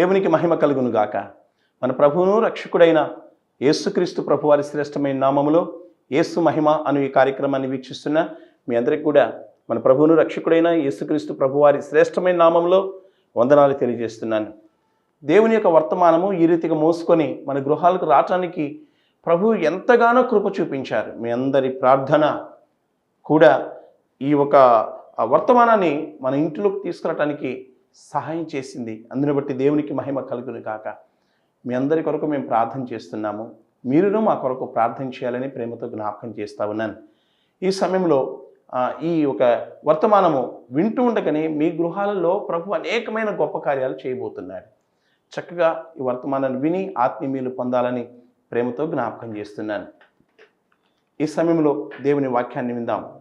దేవునికి మహిమ కలుగును గాక మన ప్రభువును రక్షకుడైన యేసుక్రీస్తు ప్రభువారి శ్రేష్టమైన నామములో యేసు మహిమ అను ఈ కార్యక్రమాన్ని వీక్షిస్తున్న మీ అందరికీ కూడా మన ప్రభువును రక్షకుడైన యేసుక్రీస్తు ప్రభువారి శ్రేష్టమైన నామంలో వందనాలు తెలియజేస్తున్నాను. దేవుని యొక్క వర్తమానము ఈ రీతిగా మోసుకొని మన గృహాలకు రావటానికి ప్రభు ఎంతగానో కృప చూపించారు. మీ అందరి ప్రార్థన కూడా ఈ ఒక వర్తమానాన్ని మన ఇంటిలోకి తీసుకురావటానికి సహాయం చేసింది. అందుని బట్టి దేవునికి మహిమ కలుగును కాక మీ అందరి కొరకు మేము ప్రార్థన చేస్తున్నాము. మీరును మా కొరకు ప్రార్థన చేయాలని ప్రేమతో జ్ఞాపకం చేస్తా ఉన్నాను. ఈ సమయంలో ఈ ఒక వర్తమానము వింటూ ఉండగానే మీ గృహాలలో ప్రభు అనేకమైన గొప్ప కార్యాలు చేయబోతున్నాడు. చక్కగా ఈ వర్తమానాన్ని విని ఆత్మీయులు పొందాలని ప్రేమతో జ్ఞాపకం చేస్తున్నాను. ఈ సమయంలో దేవుని వాక్యాన్ని విందాం.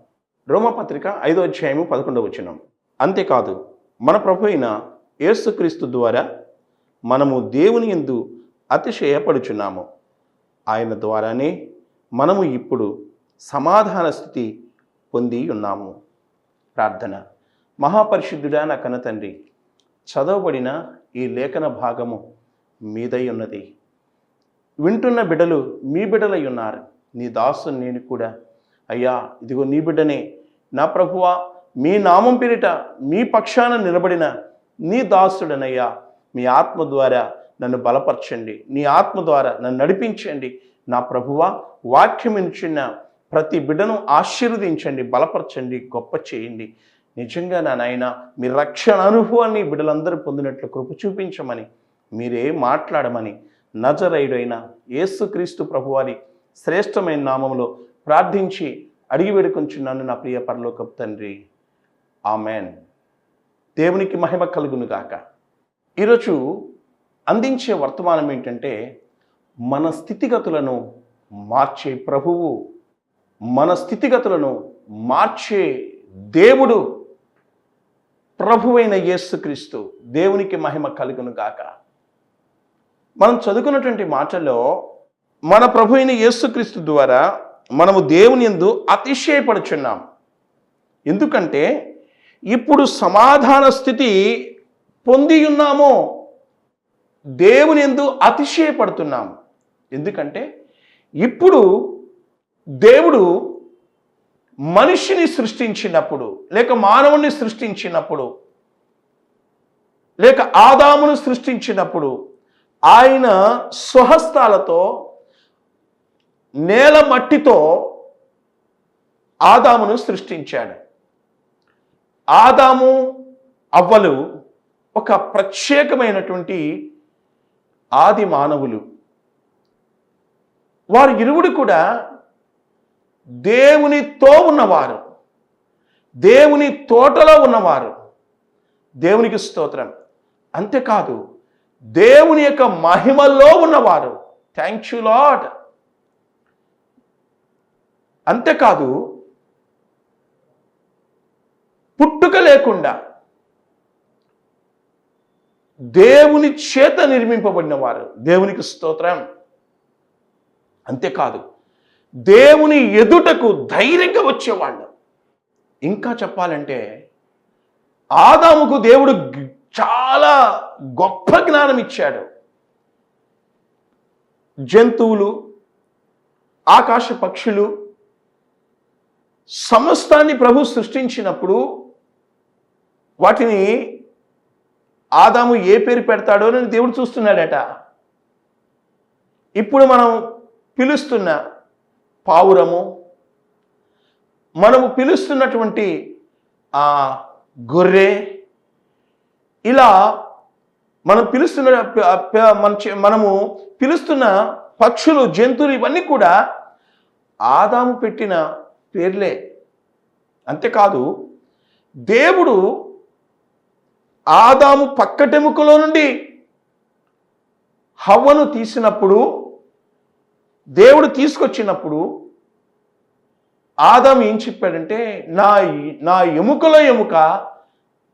రోమపత్రిక ఐదో అధ్యాయము పదకొండవ అంతేకాదు మన ప్రభు అయిన యేసుక్రీస్తు ద్వారా మనము దేవుని యందు అతిశయపడుచున్నాము. ఆయన ద్వారానే మనము ఇప్పుడు సమాధాన స్థితి పొంది ఉన్నాము. ప్రార్థన. మహాపరిశుద్ధుడా నా కన్న తండ్రి చదవబడిన ఈ లేఖన భాగము మీదై ఉన్నది. వింటున్న బిడ్డలు మీ బిడ్డలై ఉన్నారు. నీ దాసు నేను కూడా. అయ్యా ఇదిగో నీ బిడ్డనే. నా ప్రభువా మీ నామం పేరిట మీ పక్షాన నిలబడిన నీ దాసుడనయ్యా. మీ ఆత్మ ద్వారా నన్ను బలపరచండి. నీ ఆత్మ ద్వారా నన్ను నడిపించండి. నా ప్రభువ వాక్యం ఇచ్చిన ప్రతి బిడ్డను ఆశీర్వదించండి బలపరచండి గొప్ప చేయండి. నిజంగా నా నాయన మీ రక్షణ అనుభవాన్ని బిడ్డలందరూ పొందినట్లు కృప చూపించమని మీరే మాట్లాడమని నజరైడైన యేసుక్రీస్తు ప్రభువారి శ్రేష్టమైన నామంలో ప్రార్థించి అడిగి వేడుకొంచున్నాను నా ప్రియ పరలోకపు తండ్రి. ఆమెన్. దేవునికి మహిమ కలుగును గాక. ఈరోజు అందించే వర్తమానం ఏంటంటే మన స్థితిగతులను మార్చే ప్రభువు మన స్థితిగతులను మార్చే దేవుడు ప్రభువైన యేసుక్రీస్తు. దేవునికి మహిమ కలుగును గాక. మనం చదువుకున్నటువంటి మాటల్లో మన ప్రభు అయిన యేసుక్రీస్తు ద్వారా మనము దేవుని ఎందు అతిశయపడుచున్నాం. ఎందుకంటే ఇప్పుడు సమాధాన స్థితి పొంది ఉన్నామో దేవుని ఎందు అతిశయపడుతున్నాము. ఎందుకంటే ఇప్పుడు దేవుడు మనిషిని సృష్టించినప్పుడు లేక మానవుని సృష్టించినప్పుడు లేక ఆదామును సృష్టించినప్పుడు ఆయన స్వహస్తాలతో నేల మట్టితో ఆదామును సృష్టించాడు. ఆదాము అవ్వలు ఒక ప్రత్యేకమైనటువంటి ఆది మానవులు. వారు ఇరువుడు కూడా దేవునితో ఉన్నవారు. దేవుని తోటలో ఉన్నవారు. దేవునికి స్తోత్రం. అంతేకాదు దేవుని యొక్క మహిమల్లో ఉన్నవారు. థ్యాంక్ యూ లాడ్ అంతేకాదు పుట్టుక లేకుండా దేవుని చేత నిర్మింపబడిన వారు. దేవునికి స్తోత్రం. అంతేకాదు దేవుని ఎదుటకు ధైర్యంగా వచ్చేవాళ్ళు. ఇంకా చెప్పాలంటే ఆదాముకు దేవుడు చాలా గొప్ప జ్ఞానం ఇచ్చాడు. జంతువులు ఆకాశ పక్షులు సమస్తాన్ని ప్రభు సృష్టించినప్పుడు వాటిని ఆదాము ఏ పేరు పెడతాడో అని దేవుడు చూస్తున్నాడట. ఇప్పుడు మనం పిలుస్తున్న పావురము మనము పిలుస్తున్నటువంటి ఆ గొర్రె ఇలా మనం పిలుస్తున్న మన మనము పిలుస్తున్న పక్షులు జంతువులు ఇవన్నీ కూడా ఆదాము పెట్టిన పేర్లే. అంతేకాదు దేవుడు ఆదాము పక్కటెముకలో నుండి హవ్వను తీసినప్పుడు దేవుడు తీసుకొచ్చినప్పుడు ఆదాం ఏం చెప్పాడంటే నా నా ఎముకలో ఎముక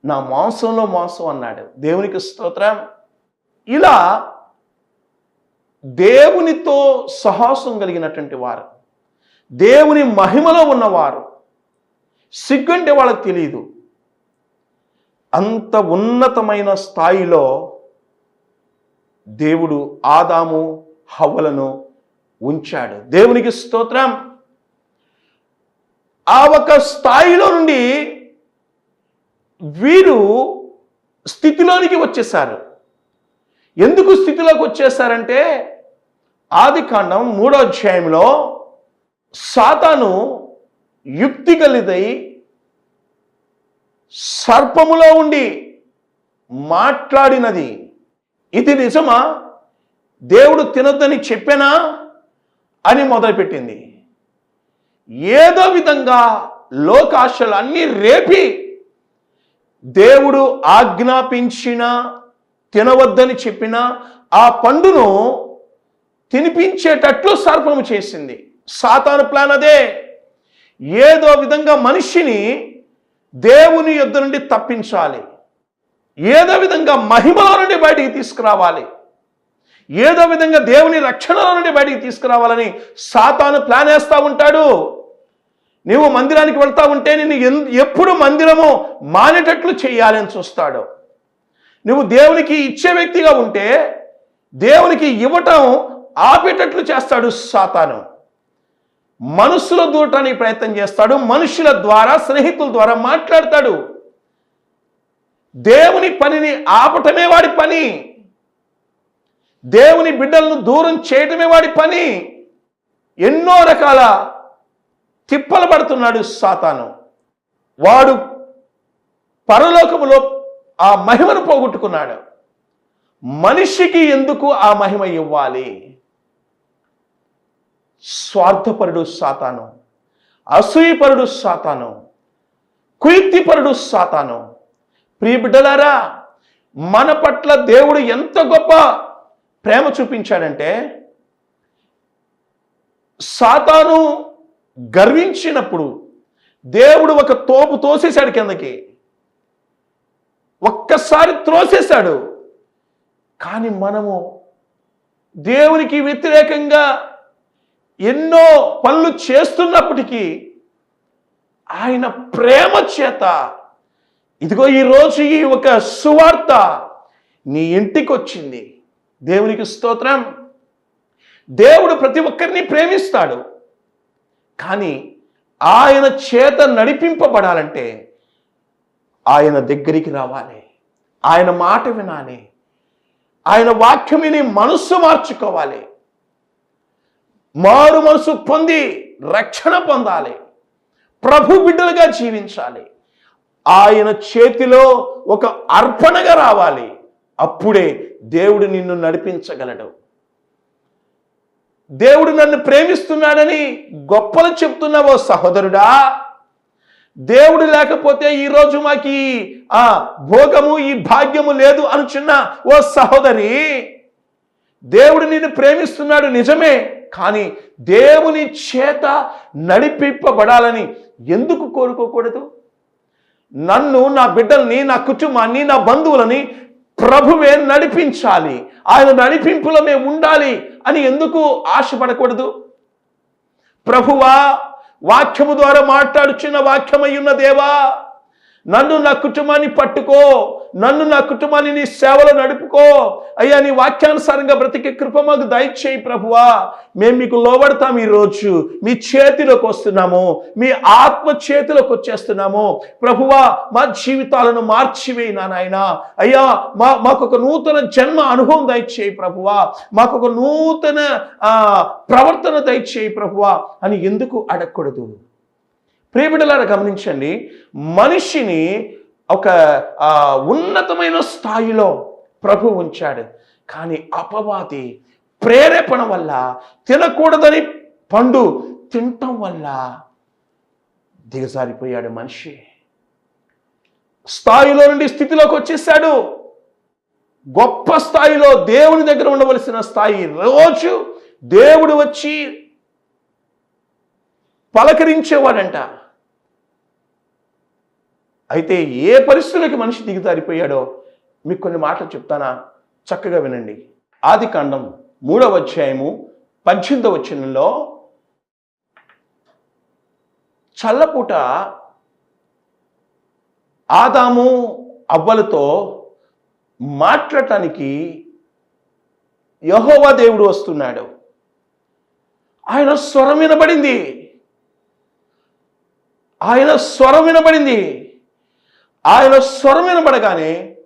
నా మాంసంలో మాంసం అన్నాడు. దేవునికి స్తోత్రం. ఇలా దేవునితో సహాసం కలిగినటువంటి వారు దేవుని మహిమలో ఉన్నవారు సిగ్గుంటే వాళ్ళకి తెలియదు అంత ఉన్నతమైన స్థాయిలో దేవుడు ఆదాము హవ్వలను ఉంచాడు. దేవునికి స్తోత్రం. ఆ ఒక స్థాయిలో నుండి వీరు స్థితిలోనికి వచ్చేసారు ఎందుకు స్థితిలోకి వచ్చేసారంటే ఆది కాండం మూడో అధ్యాయంలో సాతాను యుక్తి కలిదై సర్పములో ఉండి మాట్లాడినది. ఇది నిజమా? దేవుడు తినొద్దని చెప్పానా? అని మొదలుపెట్టింది. ఏదో విధంగా లోకాశలు అన్నీ రేపి దేవుడు ఆజ్ఞాపించిన తినవద్దని చెప్పిన ఆ పండును తినిపించేటట్లు సర్పము చేసింది. సాతాను ప్లాన్ అదే. ఏదో విధంగా మనిషిని దేవుని యుద్ధ నుండి తప్పించాలి. ఏదో విధంగా మహిమలో నుండి బయటికి తీసుకురావాలి. ఏదో విధంగా దేవుని రక్షణలో నుండి బయటికి తీసుకురావాలని సాతాను ప్లాన్ వేస్తూ ఉంటాడు. నీవు మందిరానికి వెళ్తా ఉంటే నేను ఎప్పుడు మందిరము మానేటట్లు చేయాలని చూస్తాడు. నువ్వు దేవునికి ఇచ్చే వ్యక్తిగా ఉంటే దేవునికి ఇవ్వటం ఆపేటట్లు చేస్తాడు సాతాను. మనసులో దూరటానికి ప్రయత్నం చేస్తాడు మనుషుల ద్వారా స్నేహితుల ద్వారా మాట్లాడతాడు. దేవుని పనిని ఆపటమే వాడి పని. దేవుని బిడ్డలను దూరం చేయటమే వాడి పని. ఎన్నో రకాల తిప్పలు పడుతున్నాడు సాతాను. వాడు పరలోకములో ఆ మహిమను పోగొట్టుకున్నాడు. మనిషికి ఎందుకు ఆ మహిమ ఇవ్వాలి? స్వార్థపరుడు సాతాను అసూయపరుడు సాతాను కుయుక్తిపరుడు సాతాను. ప్రియబిడ్డలారా మన పట్ల దేవుడు ఎంత గొప్ప ప్రేమ చూపించాడంటే సాతాను గర్వించినప్పుడు దేవుడు ఒక తోపు తోసేశాడు కిందకి. ఒక్కసారి త్రోసేశాడు. కానీ మనము దేవునికి వ్యతిరేకంగా ఎన్నో పనులు చేస్తున్నప్పటికీ ఆయన ప్రేమ చేత ఇదిగో ఈరోజు ఈ ఒక సువార్త నీ ఇంటికి వచ్చింది. దేవునికి స్తోత్రం. దేవుడు ప్రతి ఒక్కరిని ప్రేమిస్తాడు. కానీ ఆయన చేత నడిపింపబడాలంటే ఆయన దగ్గరికి రావాలి. ఆయన మాట వినాలి. ఆయన వాక్యం విని మనస్సు మార్చుకోవాలి. మారు మనసు పొంది రక్షణ పొందాలి. ప్రభు బిడ్డలుగా జీవించాలి. ఆయన చేతిలో ఒక అర్పణగా రావాలి. అప్పుడే దేవుడు నిన్ను నడిపించగలడు. దేవుడు నన్ను ప్రేమిస్తున్నాడని గొప్పలు చెప్తున్నావో సహోదరుడా దేవుడు లేకపోతే ఈరోజు మాకు ఆ భోగము ఈ భాగ్యము లేదు అనుచున్న ఓ సహోదరి దేవుడు నిన్ను ప్రేమిస్తున్నాడు నిజమే. కానీ దేవుని చేత నడిపింపబడాలని ఎందుకు కోరుకోకూడదు? నన్ను నా బిడ్డల్ని నా కుటుంబాన్ని నా బంధువులని ప్రభువే నడిపించాలి. ఆయన నడిపింపులో మేము ఉండాలి అని ఎందుకు ఆశపడకూడదు? ప్రభువా వాక్యము ద్వారా మాట్లాడుచున్న వాక్యమై ఉన్న దేవా నన్ను నా కుటుంబాన్ని పట్టుకో. నన్ను నా కుటుంబాన్ని నీ సేవలో నడుపుకో. అయ్యా నీ వాక్యానుసారంగా బ్రతికే కృప మాకు దయచేయి ప్రభువా. మేము మీకు లోబడతాం ఈరోజు. మీ చేతిలోకి వస్తున్నాము. మీ ఆత్మ చేతిలోకి వచ్చేస్తున్నాము. ప్రభువా మా జీవితాలను మార్చివేయి నాయన. అయ్యా మా మాకు ఒక నూతన జన్మ అనుభవం దయచేయి ప్రభువా. మాకు ఒక నూతన ప్రవర్తన దయచేయి ప్రభువా అని ఎందుకు అడగకూడదు? ప్రియబిడ్డలారా గమనించండి. మనిషిని ఒక ఉన్నతమైన స్థాయిలో ప్రభు ఉంచాడు. కానీ అపవాది ప్రేరేపణ వల్ల తినకూడదని పండు తినటం వల్ల దిగజారిపోయాడు మనిషి. స్థాయిలో నుండి స్థితిలోకి వచ్చేసాడు గొప్ప స్థాయిలో దేవుని దగ్గర ఉండవలసిన స్థాయి రోజు దేవుడు వచ్చి పలకరించేవాడంట. అయితే ఏ పరిస్థితులకి మనిషి దిగజారిపోయాడో మీకు కొన్ని మాటలు చెప్తానా? చక్కగా వినండి. ఆది కాండం మూడవ అధ్యాయము పద్దెనిమిదవ వచనంలో చల్లపూట ఆదాము అవ్వలతో మాట్లాడటానికి యహోవా దేవుడు వస్తున్నాడు. ఆయన స్వరం వినబడింది. ఆయన స్వరం వినబడింది. ఆయన స్వరం వినబడగానే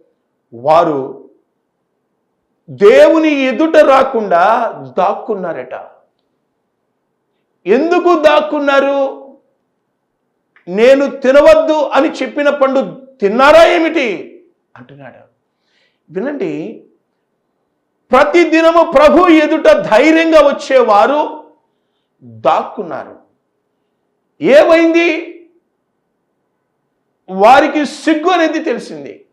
వారు దేవుని ఎదుట రాకుండా దాక్కున్నారట. ఎందుకు దాక్కున్నారు? నేను తినవద్దు అని చెప్పిన పండు తిన్నారా ఏమిటి? అంటున్నాడు. వినండి ప్రతి దినము ప్రభు ఎదుట ధైర్యంగా వచ్చేవారు దాక్కున్నారు. ఏమైంది? వారికి సిగ్గు అనేది తెలిసింది.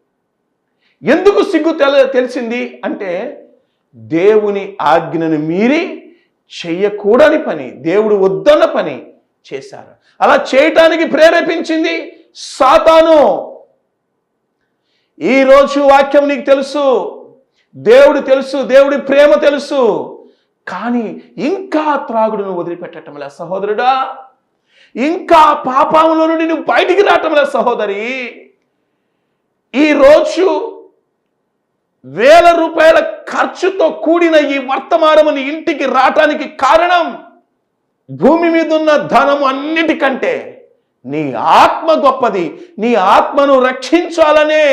ఎందుకు సిగ్గు తెల తెలిసింది? అంటే దేవుని ఆజ్ఞను మీరి చెయ్యకూడని పని దేవుడు వద్దన్న పని చేశారు. అలా చేయటానికి ప్రేరేపించింది సాతాను. ఈరోజు వాక్యం నీకు తెలుసు దేవుడు తెలుసు దేవుడి ప్రేమ తెలుసు కానీ ఇంకా త్రాగుడును వదిలిపెట్టటం లే సహోదరుడా ఇంకా పాపంలో నుండి నువ్వు బయటికి రావటం లే సహోదరి. ఈరోజు వేల రూపాయల ఖర్చుతో కూడిన ఈ వర్తమానముని ఇంటికి రావటానికి కారణం భూమి మీద ఉన్న ధనము అన్నిటికంటే నీ ఆత్మ గొప్పది. నీ ఆత్మను రక్షించాలనే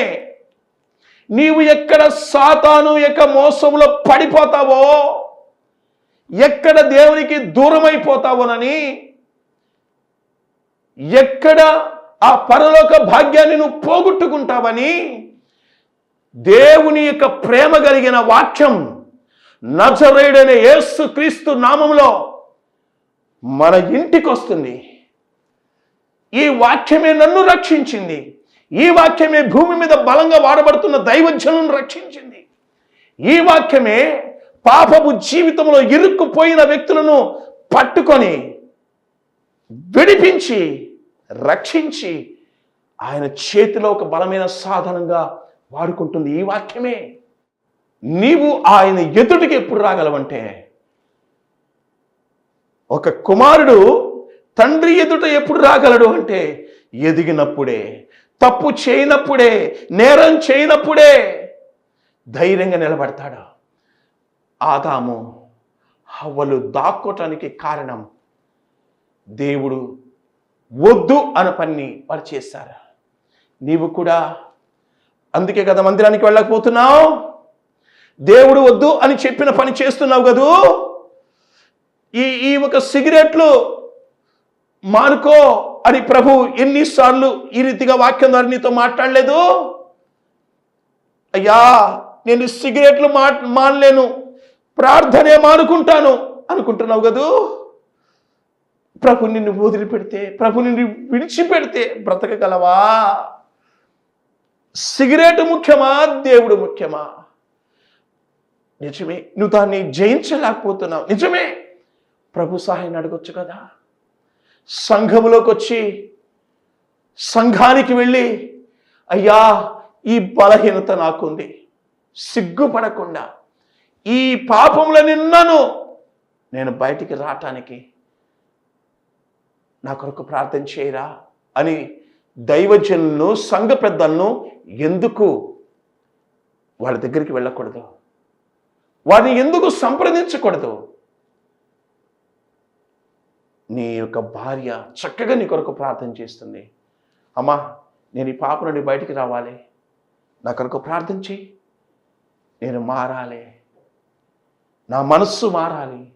నీవు ఎక్కడ సాతాను యొక్క మోసములో పడిపోతావో ఎక్కడ దేవునికి దూరం అయిపోతావోనని ఎక్కడ ఆ పరలోక భాగ్యాన్ని నువ్వు పోగొట్టుకుంటావని దేవుని యొక్క ప్రేమ కలిగిన వాక్యం నజరేడనే యేసు క్రీస్తు నామంలో మన ఇంటికి వస్తుంది. ఈ వాక్యమే నన్ను రక్షించింది. ఈ వాక్యమే భూమి మీద బలంగా వాడబడుతున్న దైవజనులను రక్షించింది. ఈ వాక్యమే పాపపు జీవితంలో ఇరుక్కుపోయిన వ్యక్తులను పట్టుకొని విడిపించి రక్షించి ఆయన చేతిలో ఒక బలమైన సాధనంగా వాడుకుంటుంది ఈ వాక్యమే. నీవు ఆయన ఎదుటికి ఎప్పుడు రాగలవంటే ఒక కుమారుడు తండ్రి ఎదుట ఎప్పుడు రాగలడు అంటే ఎదిగినప్పుడే తప్పు చేయనప్పుడే నేరం చేయనప్పుడే ధైర్యంగా నిలబడతాడు. ఆదాము హవ్వలు దాక్కోటానికి కారణం దేవుడు వద్దు అన్న పని వారు చేశారు. నీవు కూడా అందుకే కదా మందిరానికి వెళ్ళకపోతున్నావు? దేవుడు వద్దు అని చెప్పిన పని చేస్తున్నావు కదూ? ఈ ఈ ఒక సిగరెట్లు మానుకో అని ప్రభు ఎన్నిసార్లు ఈ రీతిగా వాక్యం ద్వారా నీతో మాట్లాడలేదు? అయ్యా నేను సిగరెట్లు మా మానలేను ప్రార్థనే మానుకుంటాను అనుకుంటున్నావు కదూ? ప్రభు నిన్ను వదిలిపెడితే ప్రభు నిన్ను విడిచిపెడితే బ్రతకగలవా? సిగరెట్ ముఖ్యమా? దేవుడు ముఖ్యమా? నిజమే నువ్వు దాన్ని జయించలేకపోతున్నావు. నిజమే ప్రభు సహాయం అడగొచ్చు కదా. సంఘములోకి వచ్చి సంఘానికి వెళ్ళి అయ్యా ఈ బలహీనత నాకుంది సిగ్గుపడకుండా ఈ పాపముల నిన్నను నేను బయటికి రావటానికి నా కొరకు ప్రార్థన చేయరా? అని దైవజనులను సంఘ పెద్దలను ఎందుకు వాళ్ళ దగ్గరికి వెళ్ళకూడదు? వారిని ఎందుకు సంప్రదించకూడదు? నీ యొక్క భార్య చక్కగా నీ కొరకు ప్రార్థన చేస్తుంది. అమ్మా నేను ఈ పాప నుండి బయటికి రావాలి. నా కొరకు ప్రార్థన చేయి. నేను మారాలి. నా మనస్సు మారాలి.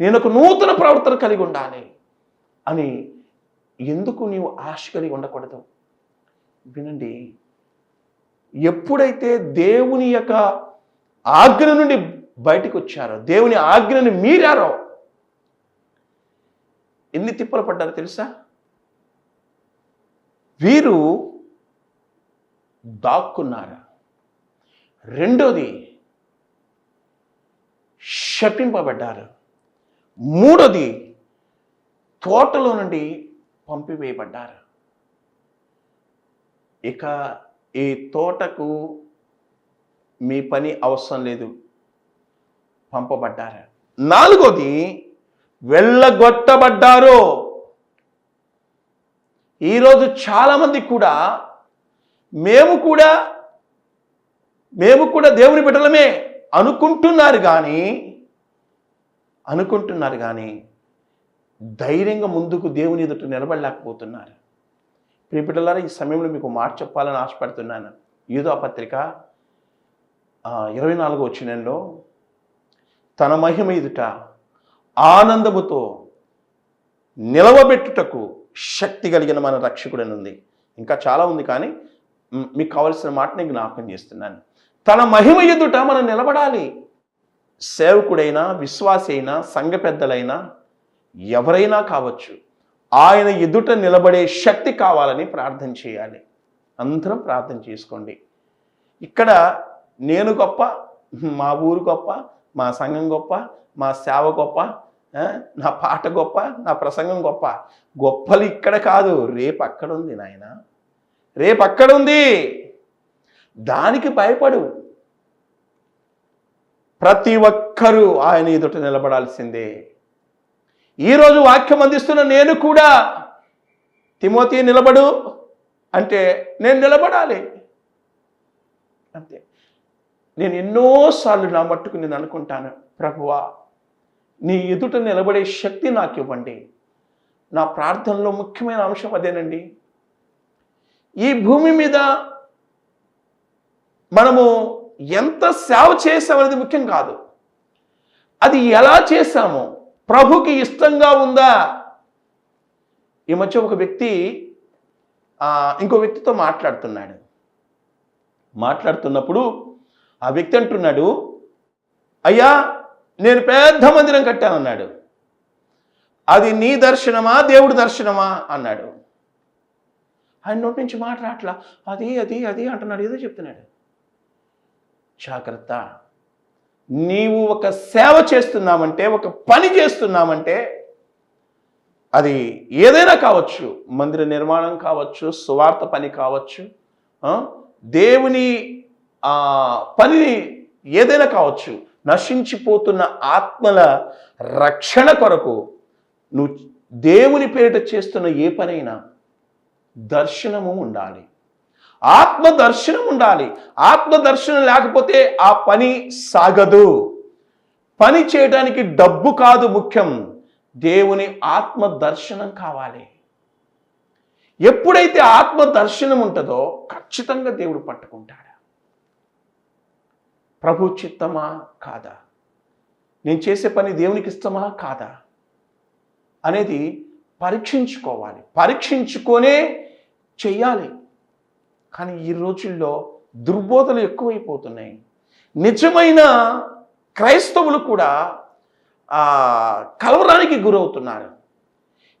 నేను ఒక నూతన ప్రవర్తన కలిగి ఉండాలి. అని ఎందుకు నీవు ఆశ కలిగి ఉండకూడదు? వినండి. ఎప్పుడైతే దేవుని యొక్క ఆజ్ఞ నుండి బయటకు వచ్చారో దేవుని ఆజ్ఞని మీరారో ఎన్ని తిప్పలు పడ్డారో తెలుసా? వీరు దాక్కున్నారు? రెండోది శపింపబడ్డారు. మూడోది తోటలో నుండి పంపివేయబడ్డారు. ఇక ఈ తోటకు మీ పని అవసరం లేదు. పంపబడ్డారు. నాలుగోది వెళ్ళగొట్టబడ్డారు. ఈరోజు చాలామంది కూడా మేము కూడా మేము కూడా దేవుని బిడ్డలమే అనుకుంటున్నారు కానీ అనుకుంటున్నారు కానీ ధైర్యంగా ముందుకు దేవుని ఎదుట నిలబడలేకపోతున్నారు. ప్రియపిల్లలారా ఈ సమయంలో మీకు మాట చెప్పాలని ఆశపడుతున్నాను. యూదో పత్రిక ఇరవై నాలుగో వచ్చినంలో తన మహిమ ఎదుట ఆనందముతో నిలవబెట్టుటకు శక్తి కలిగిన మన రక్షకుడని ఉంది ఇంకా చాలా ఉంది కానీ మీకు కావలసిన మాట నేను జ్ఞాపకం చేస్తున్నాను. తన మహిమ ఎదుట మనం నిలబడాలి. సేవకుడైనా విశ్వాసైనా సంఘ పెద్దలైనా ఎవరైనా కావచ్చు ఆయన ఎదుట నిలబడే శక్తి కావాలని ప్రార్థన చేయాలి. అందరం ప్రార్థన చేసుకోండి. ఇక్కడ నేను గొప్ప మా ఊరు గొప్ప మా సంఘం గొప్ప మా సేవ గొప్ప నా పాట గొప్ప నా ప్రసంగం గొప్ప. గొప్పలు ఇక్కడ కాదు రేపు అక్కడ ఉంది నాయన. రేపు అక్కడ ఉంది. దానికి భయపడు. ప్రతి ఒక్కరూ ఆయన ఎదుట నిలబడాల్సిందే. ఈరోజు వాక్యం అందిస్తున్న నేను కూడా తిమోతి నిలబడు అంటే నేను నిలబడాలి. అంతే. నేను ఎన్నోసార్లు నా మట్టుకు నేను అనుకుంటాను ప్రభువా నీ ఎదుట నిలబడే శక్తి నాకు ఇవ్వండి. నా ప్రార్థనలో ముఖ్యమైన అంశం అదేనండి. ఈ భూమి మీద మనము ఎంత సేవ చేసామనేది ముఖ్యం కాదు. అది ఎలా చేశామో ప్రభుకి ఇష్టంగా ఉందా? ఈ మధ్య ఒక వ్యక్తి ఇంకో వ్యక్తితో మాట్లాడుతున్నాడు. మాట్లాడుతున్నప్పుడు ఆ వ్యక్తి అంటున్నాడు అయ్యా నేను పెద్ద మందిరం కట్టానన్నాడు. అది నీ దర్శనమా దేవుడి దర్శనమా? అన్నాడు. ఆయన నోటి నుంచి మాట్లాడలా అది అది అది అంటున్నాడు. ఏదో చెప్తున్నాడు. జాగ్రత్త. నీవు ఒక సేవ చేస్తున్నామంటే ఒక పని చేస్తున్నామంటే అది ఏదైనా కావచ్చు. మందిర నిర్మాణం కావచ్చు సువార్త పని కావచ్చు దేవుని పని పనిని ఏదైనా కావచ్చు. నశించిపోతున్న ఆత్మల రక్షణ కొరకు నువ్వు దేవుని పేరిట చేస్తున్న ఏ పనైనా దర్శనము ఉండాలి. ఆత్మ దర్శనం ఉండాలి. ఆత్మ దర్శనం లేకపోతే ఆ పని సాగదు. పని చేయడానికి డబ్బు కాదు ముఖ్యం. దేవుని ఆత్మ దర్శనం కావాలి. ఎప్పుడైతే ఆత్మ దర్శనం ఉంటుందో ఖచ్చితంగా దేవుడు పట్టుకుంటాడు. ప్రభు చిత్తమా? కాదా? నేను చేసే పని దేవునికి ఇష్టమా? కాదా? అనేది పరీక్షించుకోవాలి. పరీక్షించుకొనే చెయ్యాలి. కానీ ఈ రోజుల్లో దుర్బోధలు ఎక్కువైపోతున్నాయి. నిజమైన క్రైస్తవులు కూడా కలవరానికి గురవుతున్నారు.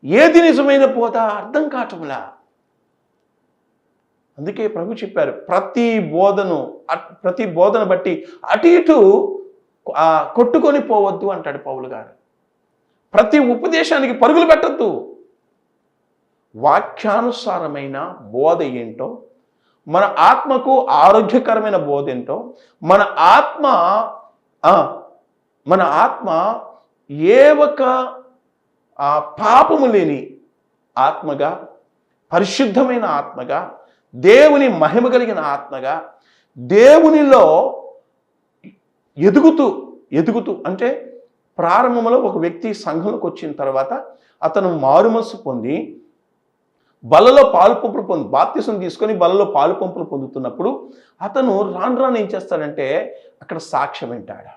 ఏది నిజమైన బోధ అర్థం కావటంలా. అందుకే ప్రభు చెప్పారు ప్రతి బోధను అట్- ప్రతి బోధన బట్టి అటు ఇటు కొట్టుకొని పోవద్దు అంటాడు పౌలు గారు. ప్రతి ఉపదేశానికి పరుగులు పెట్టద్దు. వాక్యానుసారమైన బోధ ఏంటో మన ఆత్మకు ఆరోగ్యకరమైన బోధ ఏంటో మన ఆత్మ మన ఆత్మ ఏ ఒక పాపము లేని ఆత్మగా పరిశుద్ధమైన ఆత్మగా దేవుని మహిమ కలిగిన ఆత్మగా దేవునిలో ఎదుగుతూ ఎదుగుతూ అంటే ప్రారంభంలో ఒక వ్యక్తి సంఘంలోకి వచ్చిన తర్వాత అతను మారుమనసు పొంది బలలో పాలు పంపులు పొందు బాప్తిసం తీసుకొని బలలో పాలు పంపులు పొందుతున్నప్పుడు అతను రాను రాను ఏం చేస్తాడంటే అక్కడ సాక్ష్యం వింటాడు.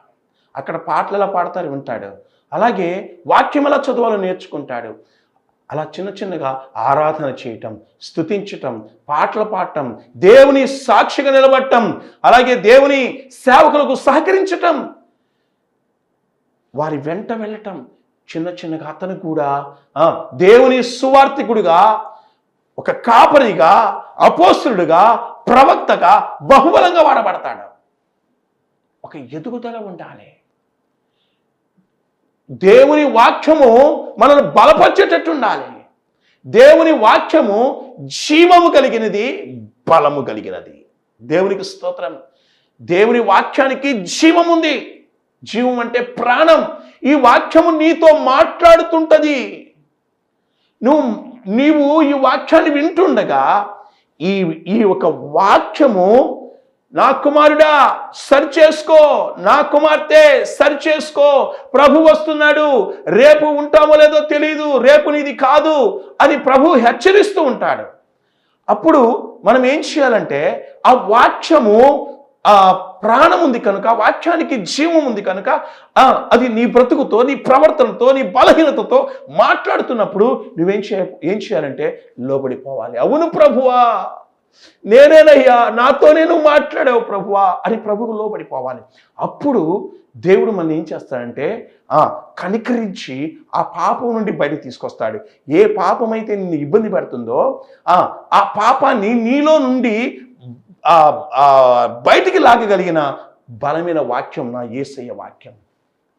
అక్కడ పాటలు ఎలా పాడతారు వింటాడు. అలాగే వాక్యం ఎలా చదవాలో నేర్చుకుంటాడు. అలా చిన్న చిన్నగా ఆరాధన చేయటం స్తుతించటం పాటలు పాడటం దేవుని సాక్షిగా నిలబడటం అలాగే దేవుని సేవకులకు సహకరించటం. వారి వెంట వెళ్ళటం చిన్న చిన్నగా అతను కూడా దేవుని సువార్థికుడిగా ఒక కాపరిగా అపోస్తుడుగా ప్రవక్తగా బహుబలంగా వాడబడతాడు. ఒక ఎదుగుదల ఉండాలి. దేవుని వాక్యము మనల్ని బలపరిచేటట్టు ఉండాలి. దేవుని వాక్యము జీవము కలిగినది బలము కలిగినది. దేవునికి స్తోత్రం. దేవుని వాక్యానికి జీవం ఉంది. జీవం అంటే ప్రాణం. ఈ వాక్యము నీతో మాట్లాడుతుంటది. నువ్వు నీవు ఈ వాక్యాన్ని వింటుండగా ఈ ఈ ఒక వాక్యము నా కుమారుడా సరి చేసుకో నా కుమార్తె సరి చేసుకో ప్రభు వస్తున్నాడు రేపు ఉంటామో లేదో తెలియదు రేపు నీది కాదు అని ప్రభు హెచ్చరిస్తూ ఉంటాడు. అప్పుడు మనం ఏం చేయాలంటే ఆ వాక్యము ప్రాణం ఉంది కనుక వాక్యానికి జీవం ఉంది కనుక అది నీ బ్రతుకుతో నీ ప్రవర్తనతో నీ బలహీనతతో మాట్లాడుతున్నప్పుడు నువ్వేం చేయ ఏం చేయాలంటే లోబడిపోవాలి అవును ప్రభువా నేనేనయ్యా నాతో నేను మాట్లాడావు ప్రభువా అని ప్రభువు లోబడిపోవాలి అప్పుడు దేవుడు మన ఏం చేస్తాడంటే ఆ కనికరించి ఆ పాపం నుండి బయట తీసుకొస్తాడు. ఏ పాపం అయితే నిన్ను ఇబ్బంది పెడుతుందో ఆ ఆ పాపాన్ని నీలో నుండి బయటికి లాగగలిగిన బలమైన వాక్యం నా ఏసయ్య వాక్యం.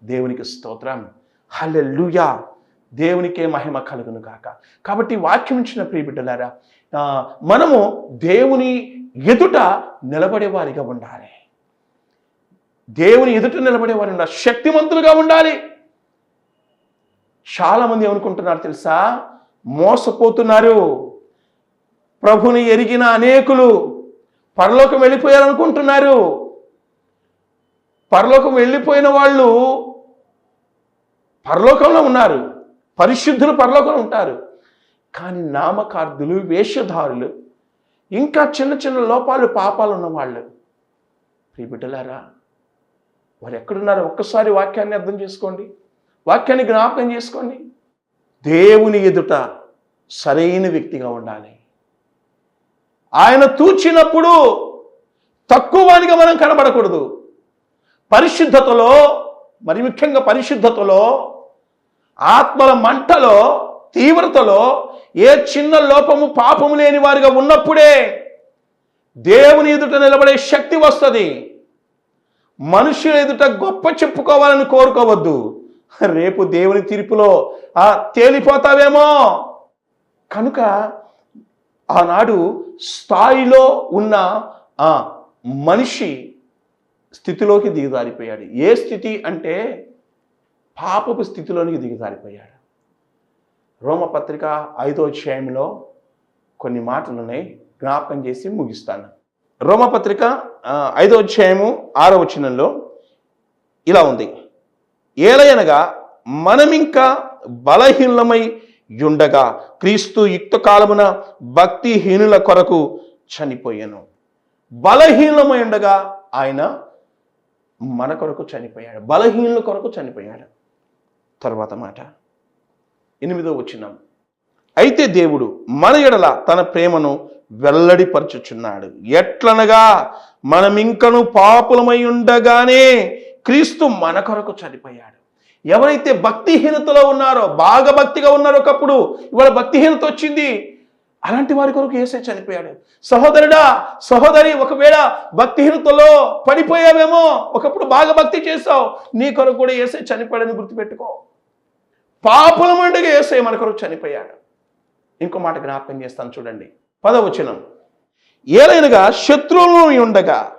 దేవునికి స్తోత్రం. హల్లెలూయా. దేవునికే మహిమ కలుగును కాక కాబట్టి వాక్యం ఇచ్చిన ప్రియబిడ్డలారా మనము దేవుని ఎదుట నిలబడేవారిగా ఉండాలి. దేవుని ఎదుట నిలబడేవారు ఉండాలి. ఉండాలి. చాలా మంది ఏమనుకుంటున్నారు తెలుసా? మోసపోతున్నారు. ప్రభుని ఎరిగిన అనేకులు పరలోకం వెళ్ళిపోయారనుకుంటున్నారు. పరలోకం వెళ్ళిపోయిన వాళ్ళు పరలోకంలో ఉన్నారు. పరిశుద్ధులు పరలోకంలో ఉంటారు. కానీ నామకార్థులు వేషధారులు ఇంకా చిన్న చిన్న లోపాలు పాపాలు ఉన్న వాళ్ళు ప్రియ బిడ్డలారా వారు ఎక్కడున్నారో ఒక్కసారి వాక్యాన్ని అర్థం చేసుకోండి. వాక్యాన్ని జ్ఞాపకం చేసుకోండి. దేవుని ఎదుట సరైన వ్యక్తిగా ఉండాలి. ఆయన తూచినప్పుడు తక్కువనిగా మనం కనబడకూడదు. పరిశుద్ధతలో మరి ముఖ్యంగా పరిశుద్ధతలో ఆత్మల మంటలో తీవ్రతలో ఏ చిన్న లోపము పాపము లేని వారిగా ఉన్నప్పుడే దేవుని ఎదుట నిలబడే శక్తి వస్తుంది. మనుషుల ఎదుట గొప్ప చెప్పుకోవాలని కోరుకోవద్దు. రేపు దేవుని తీర్పులో ఆ తేలిపోతావేమో. కనుక ఆనాడు స్థాయిలో ఉన్న ఆ మనిషి స్థితిలోకి దిగజారిపోయాడు. ఏ స్థితి అంటే పాపపు స్థితిలోనికి దిగజారిపోయాడు. రోమపత్రిక ఐదో అధ్యాయంలో కొన్ని మాటలని జ్ఞాపకం చేసి ముగిస్తాను. రోమపత్రిక ఐదో అధ్యాయము ఆరో వచనంలో ఇలా ఉంది. ఏలయనగా మనమింకా బలహీనమై ఉండగా క్రీస్తు యుక్త కాలమున భక్తిహీనుల కొరకు చనిపోయాను. బలహీనమై ఉండగా ఆయన మన కొరకు చనిపోయాడు. బలహీనుల కొరకు చనిపోయాడు. తర్వాత మాట. ఎనిమిదో వచ్చినాం అయితే దేవుడు మన ఎడల తన ప్రేమను వెల్లడిపరచుచున్నాడు. ఎట్లనగా మనమింకను పాపులమై ఉండగానే క్రీస్తు మన కొరకు చనిపోయాడు. ఎవరైతే భక్తిహీనతలో ఉన్నారో బాగా భక్తిగా ఉన్నారో ఒకప్పుడు ఇవాళ భక్తిహీనత వచ్చింది. అలాంటి వారి కొరకు ఏసే చనిపోయాడు. సహోదరుడా సహోదరి ఒకవేళ భక్తిహీనతలో పడిపోయావేమో ఒకప్పుడు బాగా భక్తి చేసావు నీ కొరకు కూడా ఏసే చనిపోయాడని గుర్తుపెట్టుకో. పాపుల మండగా ఏసే మన కొరకు చనిపోయాడు. ఇంకో మాట జ్ఞాపకం చేస్తాను చూడండి. పదవచనం. ఏలైనగా శత్రువులను ఉండగా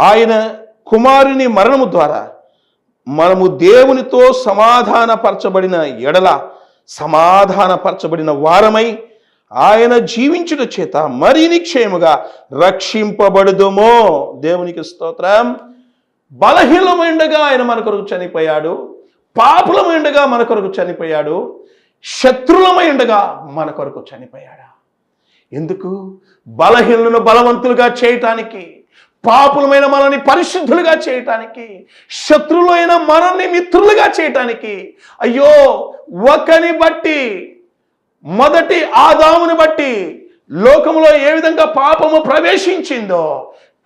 ఆయన కుమారుని మరణము ద్వారా మనము దేవునితో సమాధానపరచబడిన ఎడల సమాధానపరచబడిన వారమై ఆయన జీవించుట చేత మరి నిక్షేముగా రక్షింపబడుదుమో. దేవునికి స్తోత్రం. బలహీనమైండగా ఆయన మన కొరకు చనిపోయాడు. పాపులమైండగా మన కొరకు చనిపోయాడు. శత్రులమైండగా మన కొరకు చనిపోయాడా? ఎందుకు? బలహీనులను బలవంతులుగా చేయటానికి పాపులమైన మనల్ని పరిశుద్ధులుగా చేయటానికి శత్రులైన మనల్ని మిత్రులుగా చేయటానికి అయ్యో ఒకని బట్టి మొదటి ఆదాముని బట్టి లోకంలో ఏ విధంగా పాపము ప్రవేశించిందో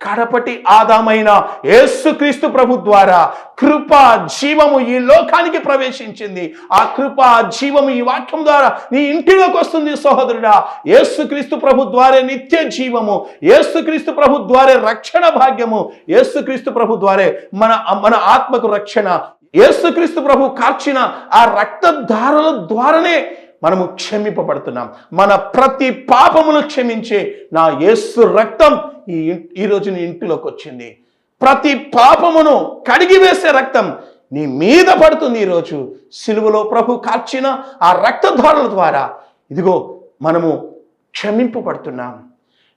కడపటి ఆదామైన యేసుక్రీస్తు ప్రభు ద్వారా కృప జీవము ఈ లోకానికి ప్రవేశించింది. ఆ కృప జీవము ఈ వాక్యం ద్వారా నీ ఇంటిలోకి వస్తుంది సహోదరుడా. యేసుక్రీస్తు ప్రభు ద్వారే నిత్య జీవము యేసుక్రీస్తు ప్రభు ద్వారే రక్షణ భాగ్యము యేసుక్రీస్తు ప్రభు ద్వారే మన మన ఆత్మకు రక్షణ యేసుక్రీస్తు ప్రభు కార్చిన ఆ రక్తధారల ద్వారానే మనము క్షమింపబడుతున్నాం. మన ప్రతి పాపమును క్షమించే నా యేసు రక్తం ఈ ఈరోజు ఈ నీ ఇంటిలోకి వచ్చింది. ప్రతి పాపమును కడిగి వేసే రక్తం నీ మీద పడుతుంది ఈరోజు సిలువలో ప్రభు కార్చిన ఆ రక్తధారుల ద్వారా. ఇదిగో మనము క్షమింపబడుతున్నాం.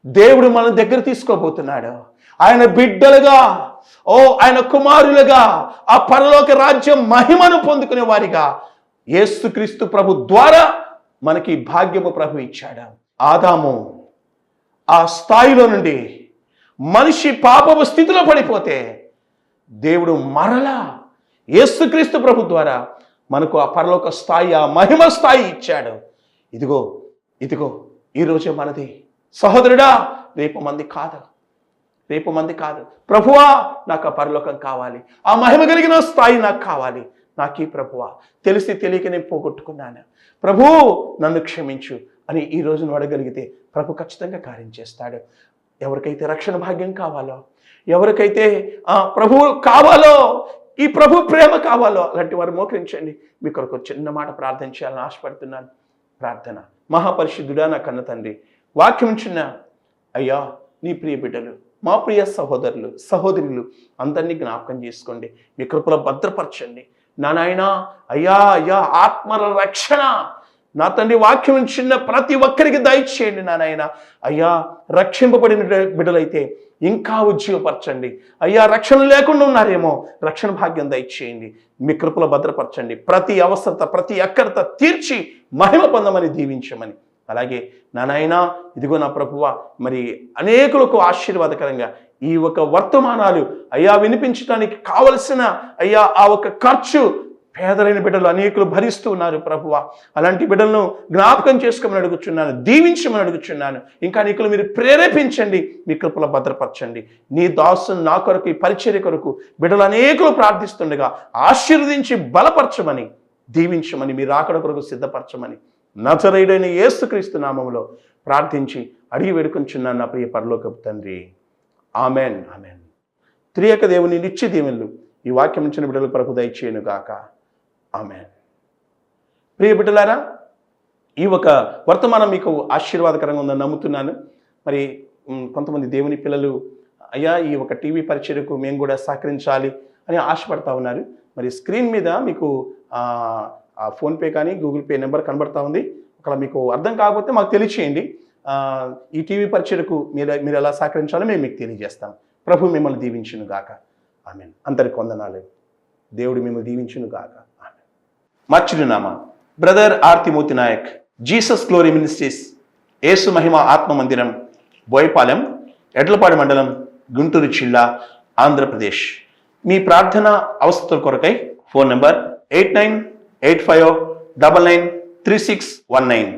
దేవుడు మన దగ్గర తీసుకోబోతున్నాడు. ఆయన బిడ్డలుగా ఓ ఆయన కుమారులుగా ఆ పరలోక రాజ్యం మహిమను పొందుకునే వారిగా యేసుక్రీస్తు ప్రభు ద్వారా మనకి భాగ్యము ప్రభు ఇచ్చాడు. ఆదాము ఆ స్థాయిలో నుండి మనిషి పాపపు స్థితిలో పడిపోతే దేవుడు మరలా యేసుక్రీస్తు ప్రభు ద్వారా మనకు ఆ పరలోక స్థాయి ఆ మహిమ స్థాయి ఇచ్చాడు. ఇదిగో ఇదిగో ఈరోజే మనది. సహోదరుడా రేపు మంది కాదు. రేపు మంది కాదు. ప్రభువా నాకు ఆ పరలోకం కావాలి. ఆ మహిమ కలిగిన స్థాయి నాకు కావాలి. నాకు ఈ ప్రభువా తెలిసి తెలియక నేను పోగొట్టుకున్నాను. ప్రభు నన్ను క్షమించు అని ఈ రోజు నువ్వు అడగలిగితే ప్రభు ఖచ్చితంగా కార్యం చేస్తాడు. ఎవరికైతే రక్షణ భాగ్యం కావాలో ఎవరికైతే ఆ ప్రభు కావాలో ఈ ప్రభు ప్రేమ కావాలో అలాంటి వారు మోకరించండి. మీ కొరకు చిన్న మాట ప్రార్థన చేయాలని ఆశపడుతున్నాను. ప్రార్థన. మహాపరిశుద్ధుడా నా కన్న తండ్రి వాక్యం చిన్న అయ్యా నీ ప్రియ బిడ్డలు మా ప్రియ సహోదరులు సహోదరులు అందరినీ జ్ఞాపకం చేసుకోండి. మీ కృపలో భద్రపరచండి. నా నాయనా అయ్యా అయ్యా ఆత్మల రక్షణ. నా తండ్రి వాక్యం చిన్న ప్రతి ఒక్కరికి దయచేయండి నా నాయన అయ్యా రక్షింపబడిన బిడ్డలైతే ఇంకా ఉజ్జీవపరచండి. అయ్యా రక్షణ లేకుండా ఉన్నారేమో రక్షణ భాగ్యం దయచేయండి. మీ కృపలో భద్రపరచండి. ప్రతి అవసరత ప్రతి అక్కరత తీర్చి మహిమ పొందమని దీవించమని. అలాగే నా నాయనా ఇదిగో నా ప్రభువ మరి అనేకులకు ఆశీర్వాదకరంగా ఈ ఒక వర్తమానాలు అయ్యా వినిపించడానికి కావలసిన అయ్యా ఆ ఒక ఖర్చు పేదలైన బిడ్డలు అనేకులు భరిస్తూ ఉన్నారు ప్రభువ. అలాంటి బిడ్డలను జ్ఞాపకం చేసుకోమని అడుగుచున్నాను దీవించమని అడుగుచున్నాను. ఇంకా అనేకులు మీరు ప్రేరేపించండి మీ కృపల భద్రపరచండి. నీ దాసును నా కొరకు ఈ పరిచర్య కొరకు బిడ్డలు అనేకులు ప్రార్థిస్తుండగా ఆశీర్వదించి బలపరచమని దీవించమని మీ రాకడ కొరకు సిద్ధపరచమని నచరైడైన ఏసుక్రీస్తు నామంలో ప్రార్థించి అడిగి వేడుకొంచున్నాను నా ప్రియ పరలోకపు తండ్రి. ఆమెన్. ఆమెన్. త్రియక దేవుని నిత్య దీవెనలు ఈ వాక్యం ఇచ్చిన బిడ్డలు ప్రభు దయచేయను గాక. ఆమెన్. ప్రియ బిడ్డలారా ఈ ఒక వర్తమానం మీకు ఆశీర్వాదకరంగా ఉందని నమ్ముతున్నాను. మరి కొంతమంది దేవుని పిల్లలు అయ్యా ఈ ఒక టీవీ పరిచయకు మేము కూడా సహకరించాలి అని ఆశపడతా ఉన్నారు. మరి స్క్రీన్ మీద మీకు ఆ, ఫోన్పే కానీ గూగుల్ పే నెంబర్ కనబడతా ఉంది. అక్కడ మీకు అర్థం కాకపోతే మాకు తెలియచేయండి. ఈ టీవీ పరిచయకు మీరు మీరు ఎలా సహకరించాలో మేము మీకు తెలియజేస్తాం. ప్రభు మిమ్మల్ని దీవించును గాక. ఆమె అందరికి వందనాలు. దేవుడు మిమ్మల్ని దీవించును గాక. ఆమె మర్చిరునామా brother Arthimurthi Nayak Jesus Glory Ministries యేసు మహిమ ఆత్మ మందిరం బోయపాలెం ఎడ్లపాడు మండలం గుంటూరు జిల్లా ఆంధ్రప్రదేశ్. మీ ప్రార్థన అవసరాల కొరకై phone number eight nine eight five double nine three six one nine.